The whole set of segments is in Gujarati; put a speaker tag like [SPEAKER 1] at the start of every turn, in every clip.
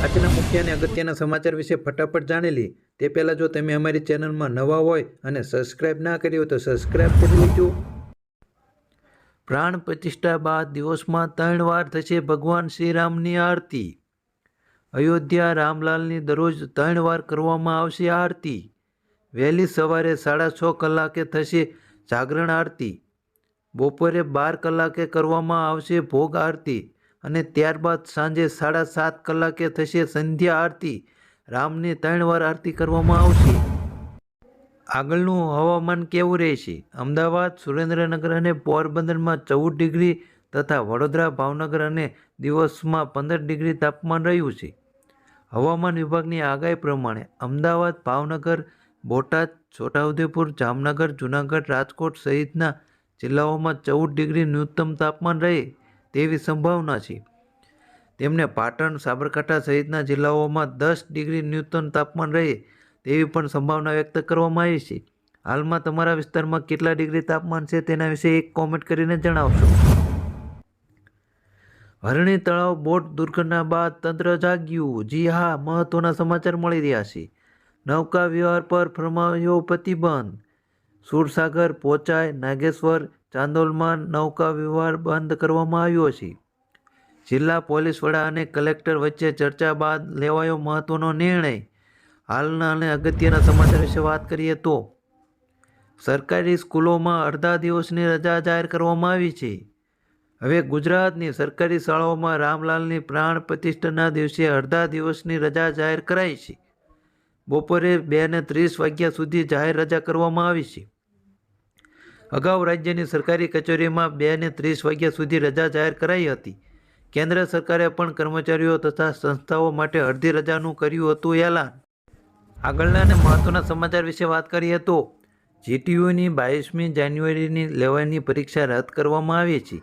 [SPEAKER 1] આજના મુખ્ય અને અગત્યના સમાચાર વિશે ફટાફટ જાણી તે પહેલાં જો તમે અમારી ચેનલમાં નવા હોય અને સબસ્ક્રાઇબ ના કરી તો સબસ્ક્રાઇબ કરી લેજો. પ્રાણ પ્રતિષ્ઠા બાદ દિવસમાં ત્રણ વાર થશે ભગવાન શ્રીરામની આરતી. અયોધ્યા રામલાલની દરરોજ ત્રણ વાર કરવામાં આવશે આરતી. વહેલી સવારે સાડા છ કલાકે થશે જાગરણ આરતી. બપોરે બાર કલાકે કરવામાં આવશે ભોગ આરતી. અને ત્યારબાદ સાંજે સાડા સાત કલાકે થશે સંધ્યા આરતી. રામની ત્રણ વાર આરતી કરવામાં આવશે. આગળનું હવામાન કેવું રહેશે? અમદાવાદ, સુરેન્દ્રનગર અને પોરબંદરમાં ચૌદ ડિગ્રી તથા વડોદરા, ભાવનગર અને દિવસમાં પંદર ડિગ્રી તાપમાન રહ્યું છે. હવામાન વિભાગની આગાહી પ્રમાણે અમદાવાદ, ભાવનગર, બોટાદ, છોટાઉદેપુર, જામનગર, જૂનાગઢ, રાજકોટ સહિતના જિલ્લાઓમાં ચૌદ ડિગ્રી ન્યૂનતમ તાપમાન રહે. તેવી સંભાવના છે. તેમને પાટણ, સાબરકાંઠા સહિતના જિલ્લાઓમાં દસ ડિગ્રી ન્યૂનતમ તાપમાન રહે તેવી પણ સંભાવના વ્યક્ત કરવામાં આવી છે. હાલમાં તમારા વિસ્તારમાં કેટલા ડિગ્રી તાપમાન છે તેના વિશે એક કોમેન્ટ કરીને જણાવશો. હરણી તળાવ બોટ દુર્ઘટના બાદ તંત્ર જાગ્યું. જી હા, મહત્વના સમાચાર મળી રહ્યા છે. નૌકા વ્યવહાર પર ફરમાયો પ્રતિબંધ. સુરસાગર પોચાય નાગેશ્વર ચાંદોલમાં નૌકા વ્યવહાર બંધ કરવામાં આવ્યો છે. જિલ્લા પોલીસ વડા અને કલેક્ટર વચ્ચે ચર્ચા બાદ લેવાયો મહત્વનો નિર્ણય. હાલના અને અગત્યના સમાચાર વિશે વાત કરીએ તો, સરકારી સ્કૂલોમાં અડધા દિવસની રજા જાહેર કરવામાં આવી છે. હવે ગુજરાતની સરકારી શાળાઓમાં રામલાલની પ્રાણ પ્રતિષ્ઠાના દિવસે અડધા દિવસની રજા જાહેર કરાઈ છે. બપોરે બે ને ત્રીસ વાગ્યા સુધી જાહેર રજા કરવામાં આવી છે. અગાઉ રાજ્યની સરકારી કચેરીમાં બે ને ત્રીસ વાગ્યા સુધી રજા જાહેર કરાઈ હતી. કેન્દ્ર સરકારે પણ કર્મચારીઓ તથા સંસ્થાઓ માટે અડધી રજાનું કર્યું હતું એલાન. આગળના અને મહત્વના સમાચાર વિશે વાત કરીએ તો, જીટીયુની બાવીસમી જાન્યુઆરીની લેવાની પરીક્ષા રદ કરવામાં આવી છે.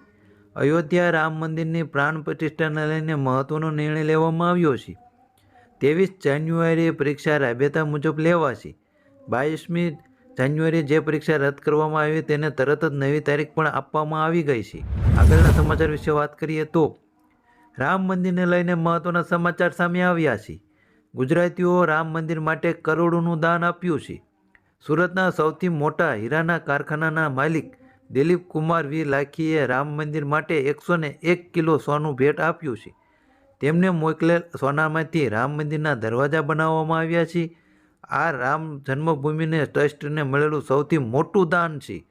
[SPEAKER 1] અયોધ્યા રામ મંદિરની પ્રાણ પ્રતિષ્ઠાને લઈને મહત્વનો નિર્ણય લેવામાં આવ્યો છે. ત્રેવીસ જાન્યુઆરીએ પરીક્ષા રાબેતા મુજબ લેવાશે. બાવીસમી જાન્યુઆરી જે પરીક્ષા રદ કરવામાં આવી તેને તરત જ નવી તારીખ પણ આપવામાં આવી ગઈ છે. આગળના સમાચાર વિશે વાત કરીએ તો, રામ મંદિરને લઈને મહત્વના સમાચાર સામે આવ્યા છે. ગુજરાતીઓ રામ મંદિર માટે કરોડોનું દાન આપ્યું છે. સુરતના સૌથી મોટા હીરાના કારખાનાના માલિક દિલીપ કુમાર વી. લાખીએ રામ મંદિર માટે એકસો ને એક કિલો સોનું ભેટ આપ્યું છે. તેમને મોકલેલ સોનામાંથી રામ મંદિરના દરવાજા બનાવવામાં આવ્યા છે. આ રામ જન્મભૂમિને, ટ્રસ્ટને મળેલું સૌથી મોટું દાન છે.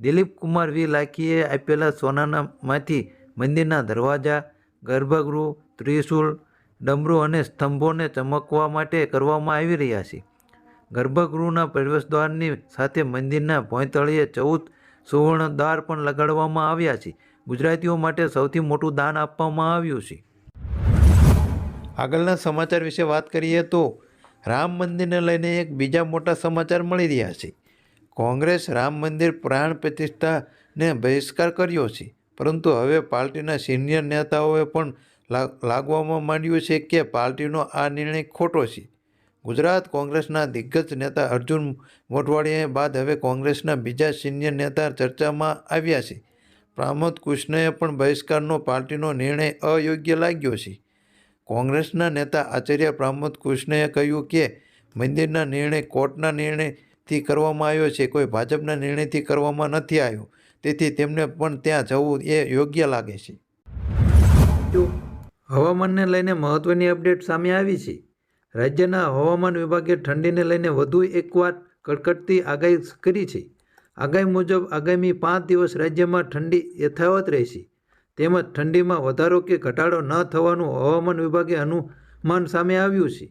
[SPEAKER 1] દિલીપ કુમાર વી. લાખીએ આપેલા સોનાનામાંથી મંદિરના દરવાજા, ગર્ભગૃહ ત્રિશુલ ડમરૂ અને સ્તંભોને ચમકવા માટે કરવામાં આવી રહ્યા છે. ગર્ભગૃહના પ્રવેશદ્વારની સાથે મંદિરના ભોંયતળીએ ચૌદ સુવર્ણ દ્વાર પણ લગાડવામાં આવ્યા છે. ગુજરાતીઓ માટે સૌથી મોટું દાન આપવામાં આવ્યું છે. આગળના સમાચાર વિશે વાત કરીએ તો રામ મંદિરને લઈને એક બીજા મોટા સમાચાર મળી રહ્યા છે. કોંગ્રેસ રામ મંદિર પ્રાણ પ્રતિષ્ઠાને બહિષ્કાર કર્યો છે, પરંતુ હવે પાર્ટીના સિનિયર નેતાઓએ પણ લાગવામાં માંડ્યું છે કે પાર્ટીનો આ નિર્ણય ખોટો છે. ગુજરાત કોંગ્રેસના દિગ્ગજ નેતા અર્જુન મોઢવાડિયા બાદ હવે કોંગ્રેસના બીજા સિનિયર નેતા ચર્ચામાં આવ્યા છે. પ્રમોદ કૃષ્ણએ પણ બહિષ્કારનો પાર્ટીનો નિર્ણય અયોગ્ય લાગ્યો છે. કોંગ્રેસના નેતા આચાર્ય પ્રમોદ કૃષ્ણએ કહ્યું કે, મંદિરના નિર્ણય કોર્ટના નિર્ણયથી કરવામાં આવ્યો છે, કોઈ ભાજપના નિર્ણયથી કરવામાં નથી આવ્યો. તેથી તેમને પણ ત્યાં જવું એ યોગ્ય લાગે છે. હવામાનને લઈને મહત્વની અપડેટ સામે આવી છે. રાજ્યના હવામાન વિભાગે ઠંડીને લઈને વધુ એકવાર કડકડતી આગાહી કરી છે. આગાહી મુજબ આગામી પાંચ દિવસ રાજ્યમાં ઠંડી યથાવત રહેશે. તેમજ ઠંડીમાં વધારો કે ઘટાડો ન થવાનું હવામાન વિભાગે અનુમાન સામે આવ્યું છે.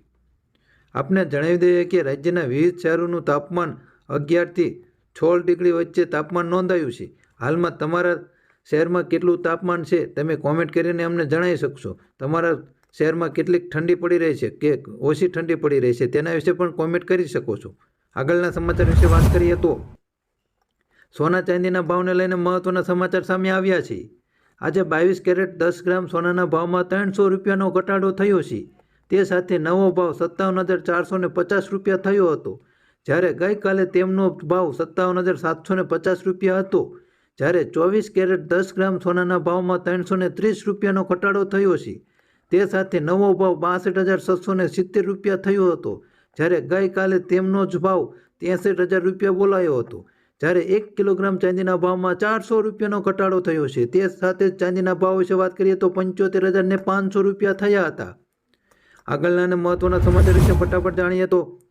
[SPEAKER 1] આપને જણાવી દઈએ કે રાજ્યના વિવિધ શહેરોનું તાપમાન અગિયારથી છોળ ડિગ્રી વચ્ચે તાપમાન નોંધાયું છે. હાલમાં તમારા શહેરમાં કેટલું તાપમાન છે તમે કોમેન્ટ કરીને અમને જણાવી શકશો. તમારા શહેરમાં કેટલીક ઠંડી પડી રહી છે કે ઓછી ઠંડી પડી રહી છે તેના વિશે પણ કોમેન્ટ કરી શકો છો. આગળના સમાચાર વિશે વાત કરીએ તો સોના ચાંદીના ભાવને લઈને મહત્ત્વના સમાચાર સામે આવ્યા છે. આજે બાવીસ કેરેટ દસ ગ્રામ સોનાના ભાવમાં ત્રણસો રૂપિયાનો ઘટાડો થયો છે. તે સાથે નવો ભાવ સત્તાવન હજાર ચારસો ને પચાસ રૂપિયા થયો હતો. જ્યારે ગઈકાલે તેમનો ભાવ સત્તાવન હજાર સાતસો ને પચાસ રૂપિયા હતો. જ્યારે ચોવીસ કેરેટ દસ ગ્રામ સોનાના ભાવમાં ત્રણસો ને ત્રીસ રૂપિયાનો ઘટાડો થયો છે. તે સાથે નવો ભાવ બાસઠ હજાર છસો ને સિત્તેર રૂપિયા થયો હતો. જ્યારે ગઈકાલે તેમનો જ ભાવ ત્રેસઠ હજાર રૂપિયા બોલાયો હતો. જ્યારે એક કિલોગ્રામ ચાંદીના ભાવમાં ચારસો રૂપિયાનો ઘટાડો થયો છે, તે સાથે ચાંદીના ભાવ વિશે વાત કરીએ તો પંચોતેર હજારને પાંચસો રૂપિયા થયા હતા. આગળના અને મહત્વના સમાચાર વિશે ફટાફટ જાણીએ તો,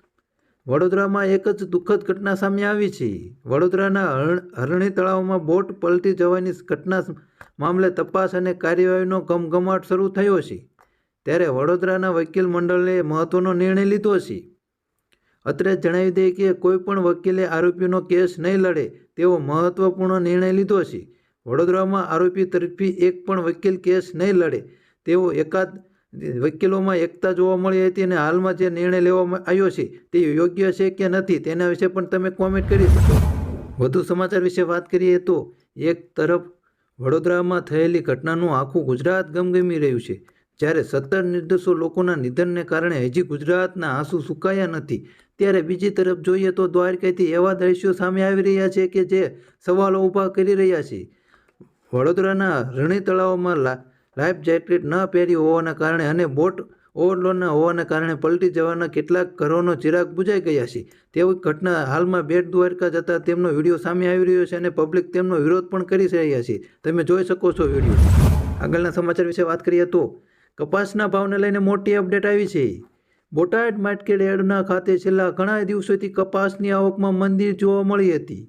[SPEAKER 1] વડોદરામાં એક જ દુઃખદ ઘટના સામે આવી છે. વડોદરાના હરણ- તળાવમાં બોટ પલટી જવાની ઘટના મામલે તપાસ અને કાર્યવાહીનો ગમગમાટ શરૂ થયો છે. ત્યારે વડોદરાના વકીલ મંડળે મહત્વનો નિર્ણય લીધો છે. અત્રે જણાવી દઈએ કે કોઈ પણ વકીલે આરોપીનો કેસ નહીં લડે તેવો મહત્વપૂર્ણ નિર્ણય લીધો છે. વડોદરામાં આરોપી તરફી એક પણ વકીલ કેસ નહીં લડે તેવો એકાદ વકીલોમાં એકતા જોવા મળી હતી અને હાલમાં જે નિર્ણય લેવામાં આવ્યો છે તે યોગ્ય છે કે નથી તેના વિશે પણ તમે કોમેન્ટ કરી શકો. વધુ સમાચાર વિશે વાત કરીએ તો એક તરફ વડોદરામાં થયેલી ઘટનાનું આખું ગુજરાત ગમગમી રહ્યું છે. જ્યારે સત્તર નિર્દોષો લોકોના નિધનને કારણે હજી ગુજરાતના આંસુ સુકાયા નથી, ત્યારે બીજી તરફ જોઈએ તો દ્વારકાથી એવા દ્રશ્યો સામે આવી રહ્યા છે કે જે સવાલો ઊભા કરી રહ્યા છે. વડોદરાના રણી તળાવમાં લાઈફ જેકેટ ન પહેરી હોવાના કારણે અને બોટ ઓવરલોડના હોવાના કારણે પલટી જવાના કેટલાક ઘરોનો ચિરાગ બુજાઈ ગયા છે. તેવી ઘટના હાલમાં બેટ દ્વારકા જતા તેમનો વીડિયો સામે આવી રહ્યો છે અને પબ્લિક તેમનો વિરોધ પણ કરી રહ્યા છે. તમે જોઈ શકો છો વીડિયો. આગળના સમાચાર વિશે વાત કરીએ તો કપાસના ભાવને લઈને મોટી અપડેટ આવી છે. બોટાદ માર્કેટ યાર્ડના ખાતે છેલ્લા ઘણા દિવસોથી કપાસની આવકમાં મંદી જોવા મળી હતી,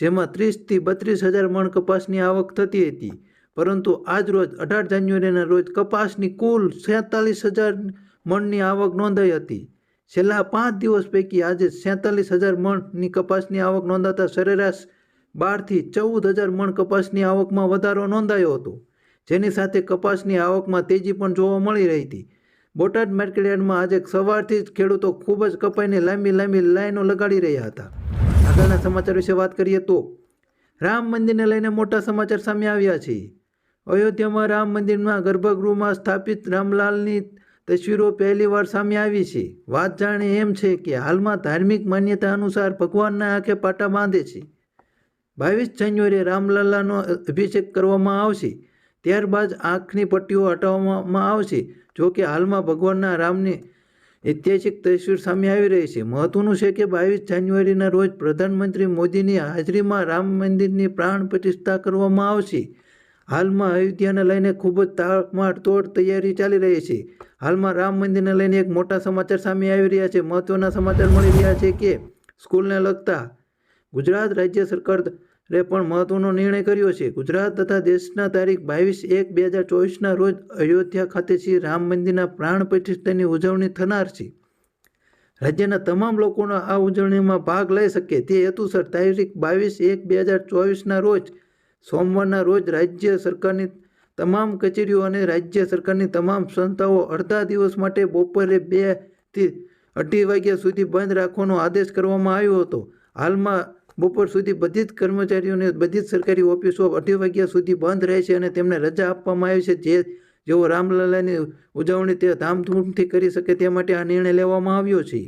[SPEAKER 1] જેમાં ત્રીસથી બત્રીસ હજાર મણ કપાસની આવક થતી હતી. પરંતુ આજ રોજ અઢાર જાન્યુઆરીના રોજ કપાસની કુલ સેતાલીસ હજાર મણની આવક નોંધાઈ હતી. છેલ્લા પાંચ દિવસ પૈકી આજે સેતાલીસ હજાર મણની કપાસની આવક નોંધાતા સરેરાશ બારથી ચૌદ હજાર મણ કપાસની આવકમાં વધારો નોંધાયો હતો. જેની સાથે કપાસની આવકમાં તેજી પણ જોવા મળી રહી હતી. બોટાદ માર્કેટયાર્ડમાં આજે સવારથી જ ખેડૂતો ખૂબ જ કપાઈને લાંબી લાંબી લાઈનો લગાડી રહ્યા હતા. આગળના સમાચાર વિશે વાત કરીએ તો, રામ મંદિરને લઈને મોટા સમાચાર સામે આવ્યા છે. અયોધ્યામાં રામ મંદિરમાં ગર્ભગૃહમાં સ્થાપિત રામલાલની તસવીરો પહેલીવાર સામે આવી છે. વાત જાણે એમ છે કે હાલમાં ધાર્મિક માન્યતા અનુસાર ભગવાનના આંખે પાટા બાંધે છે. બાવીસ જાન્યુઆરીએ રામલાલાનો અભિષેક કરવામાં આવશે. ત્યારબાદ આંખની પટ્ટીઓ હટાવવામાં આવશે. જો કે હાલમાં ભગવાનના રામની ઐતિહાસિક તસવીર સામે આવી રહી છે. મહત્વનું છે કે બાવીસ જાન્યુઆરીના રોજ પ્રધાનમંત્રી મોદીની હાજરીમાં રામ મંદિરની પ્રાણ પ્રતિષ્ઠા કરવામાં આવશે. હાલમાં અયોધ્યાને લઈને ખૂબ જ તાળમાળતોડ તૈયારી ચાલી રહી છે. હાલમાં રામ મંદિરને લઈને એક મોટા સમાચાર સામે આવી રહ્યા છે. મહત્વના સમાચાર મળી રહ્યા છે કે સ્કૂલને લગતા ગુજરાત રાજ્ય સરકારે પણ મહત્વનો નિર્ણય કર્યો છે. ગુજરાત તથા દેશના તારીખ બાવીસ એક બે હજાર ચોવીસના રોજ અયોધ્યા ખાતે શ્રી રામ મંદિરના પ્રાણ પ્રતિષ્ઠાની ઉજવણી થનાર છે. રાજ્યના તમામ લોકોનો આ ઉજવણીમાં ભાગ લઈ શકે તે હેતુસર તારીખ બાવીસ એક બે હજાર ચોવીસના રોજ, સોમવારના રોજ રાજ્ય સરકારની તમામ કચેરીઓ અને રાજ્ય સરકારની તમામ સંસ્થાઓ અડધા દિવસ માટે બપોરે બેથી અઢી વાગ્યા સુધી બંધ રાખવાનો આદેશ કરવામાં આવ્યો હતો. હાલમાં બપોર સુધી બધી જ કર્મચારીઓને બધી જ સરકારી ઓફિસો અઢી વાગ્યા સુધી બંધ રહે છે અને તેમને રજા આપવામાં આવી છે. જે જેઓ રામલાલાની ઉજવણી તે ધામધૂમથી કરી શકે તે માટે આ નિર્ણય લેવામાં આવ્યો છે.